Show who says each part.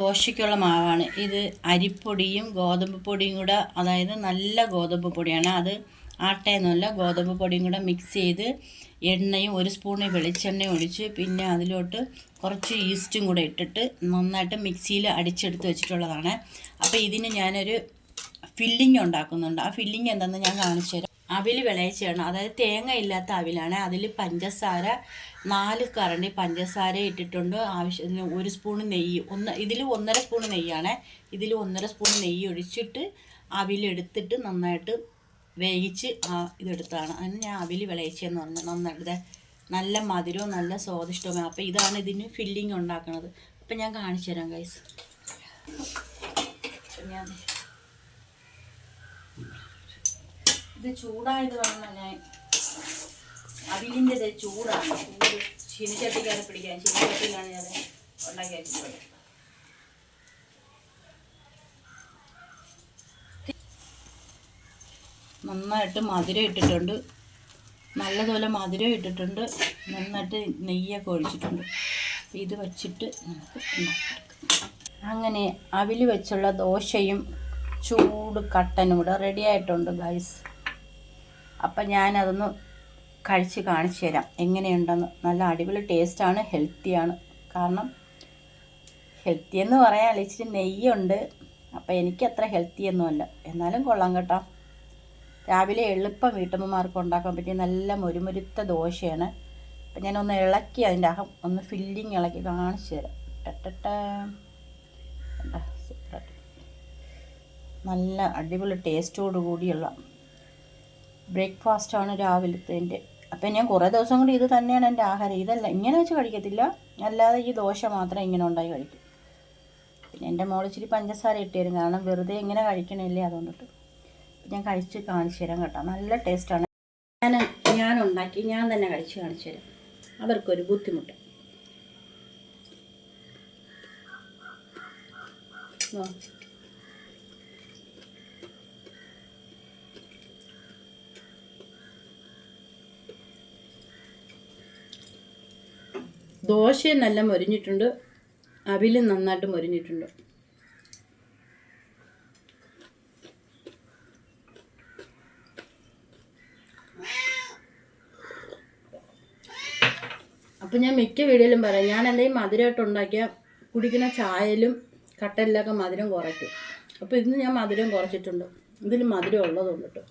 Speaker 1: ദോശയ്ക്കുള്ള മാവാണ്. ഇത് അരിപ്പൊടിയും ഗോതമ്പ് പൊടിയും കൂടെ അതായത് നല്ല ഗോതമ്പ് പൊടിയാണ് അത് ആട്ടയെന്നല്ല ഗോതമ്പ് പൊടിയും കൂടെ മിക്സ് ചെയ്ത് എണ്ണയും ഒരു സ്പൂണ് വെളിച്ചെണ്ണ ഒഴിച്ച് പിന്നെ അതിലോട്ട് കുറച്ച് ഈസ്റ്റും കൂടെ ഇട്ടിട്ട് നന്നായിട്ട് മിക്സിയിൽ അടിച്ചെടുത്ത് വെച്ചിട്ടുള്ളതാണ്. അപ്പോൾ ഇതിന് ഞാനൊരു ഫില്ലിംഗ് ഉണ്ടാക്കുന്നുണ്ട്. ആ ഫില്ലിംഗ് എന്താണെന്ന് ഞാൻ കാണിച്ചു തരാം അവിൽ വിളയിച്ചാണ് അതായത് തേങ്ങ ഇല്ലാത്ത അവിലാണ്. അതിൽ പഞ്ചസാര നാല് കറണ്ടി പഞ്ചസാര ഇട്ടിട്ടുണ്ട്. ആവശ്യത്തിന് ഒരു സ്പൂൺ നെയ്യ്. ഒന്ന് ഇതിൽ ഒന്നര സ്പൂൺ നെയ്യാണ്. ഇതിൽ ഒന്നര സ്പൂൺ നെയ്യ് ഒഴിച്ചിട്ട് അവിലെടുത്തിട്ട് നന്നായിട്ട് വേവിച്ച് ഇതെടുത്താണ് അതിന് ഞാൻ അവിൽ വിളയിച്ചെന്ന് പറഞ്ഞു. നന്നായിട്ട് നല്ല മധുരവും നല്ല സ്വാദിഷ്ടവും അപ്പോൾ ഇതാണ് ഇതിന് ഫില്ലിങ് ഉണ്ടാക്കുന്നത് അപ്പം ഞാൻ കാണിച്ചു തരാം ഗൈസ് ഞാൻ ഇത് ചൂടായത് കാരണം ഞാൻ അവിലിന്റെ ചൂടാണ്. ചൂട് ചീനിച്ചട്ടിക്കകത്ത് പിടിക്കാൻ. ചീനിച്ചട്ടിയിലാണ് ഞാൻ ഉണ്ടാക്കി വെച്ചിട്ടുള്ളത് നന്നായിട്ട് മധുരം ഇട്ടിട്ടുണ്ട്. നല്ലതുപോലെ മധുരം ഇട്ടിട്ടുണ്ട്. നന്നായിട്ട് നെയ്യൊക്കെ ഒഴിച്ചിട്ടുണ്ട്. ഇത് വച്ചിട്ട് നമുക്ക് അങ്ങനെ അവിൽ വെച്ചുള്ള ദോശയും ചൂട് കട്ടനും കൂടെ റെഡി ആയിട്ടുണ്ട് ഗൈസ് അപ്പം ഞാനതൊന്ന് കഴിച്ച് കാണിച്ചു തരാം. എങ്ങനെയുണ്ടെന്ന് നല്ല അടിപൊളി ടേസ്റ്റാണ് ഹെൽത്തിയാണ് കാരണം ഹെൽത്തി എന്ന് പറയാൻ ഇച്ചിരി നെയ്യുണ്ട്. അപ്പം എനിക്ക് അത്ര ഹെൽത്തി ഒന്നുമല്ല എന്നാലും കൊള്ളാം കേട്ടോ. രാവിലെ എളുപ്പം വീട്ടമ്മമാർക്ക് ഉണ്ടാക്കാൻ പറ്റിയ നല്ല മുരുമുരുത്ത ദോശയാണ്. അപ്പം ഞാനൊന്ന് ഇളക്കി അതിന്റെ അകം ഒന്ന് ഫില്ലിങ് ഇളക്കി കാണിച്ചു തരാം. നല്ല അടിപൊളി ടേസ്റ്റോടു കൂടിയുള്ള ബ്രേക്ക്ഫാസ്റ്റാണ് രാവിലത്തേന്റെ. അപ്പം ഞാൻ കുറേ ദിവസം കൊണ്ട് ഇത് തന്നെയാണ് എന്റെ ആഹാരം. ഇതല്ല ഇങ്ങനെ വെച്ച് കഴിക്കത്തില്ല. അല്ലാതെ ഈ ദോശ മാത്രം ഇങ്ങനെ ഉണ്ടായി കഴിക്കും. പിന്നെ എന്റെ മോൾ ഇച്ചിരി പഞ്ചസാര ഇട്ടിരുന്നു. കാരണം വെറുതെ ഇങ്ങനെ കഴിക്കണില്ലേ അതുകൊണ്ടിട്ട്. ഞാൻ കഴിച്ച് കാണിച്ചു തരാം കേട്ടോ. നല്ല ടേസ്റ്റാണ്. ഞാൻ ഞാൻ ഉണ്ടാക്കി ഞാൻ തന്നെ കഴിച്ച് കാണിച്ചു തരാം. അവർക്കൊരു ബുദ്ധിമുട്ട്. ആ. ദോശയും നല്ല മൊരിഞ്ഞിട്ടുണ്ട്. അവിലും നന്നായിട്ട് മൊരിഞ്ഞിട്ടുണ്ട്. അപ്പം ഞാൻ മിക്ക വീഡിയോയിലും പറയാം. ഞാൻ എന്തെങ്കിലും മധുരമായിട്ട് ഉണ്ടാക്കിയ കുടിക്കുന്ന ചായയിലും കട്ടലിലൊക്കെ മധുരം കുറയ്ക്കും. അപ്പോൾ ഇന്ന് ഞാൻ മധുരം കുറച്ചിട്ടുണ്ട്. ഇതിൽ മധുരം ഉള്ളതുകൊണ്ട് കേട്ടോ.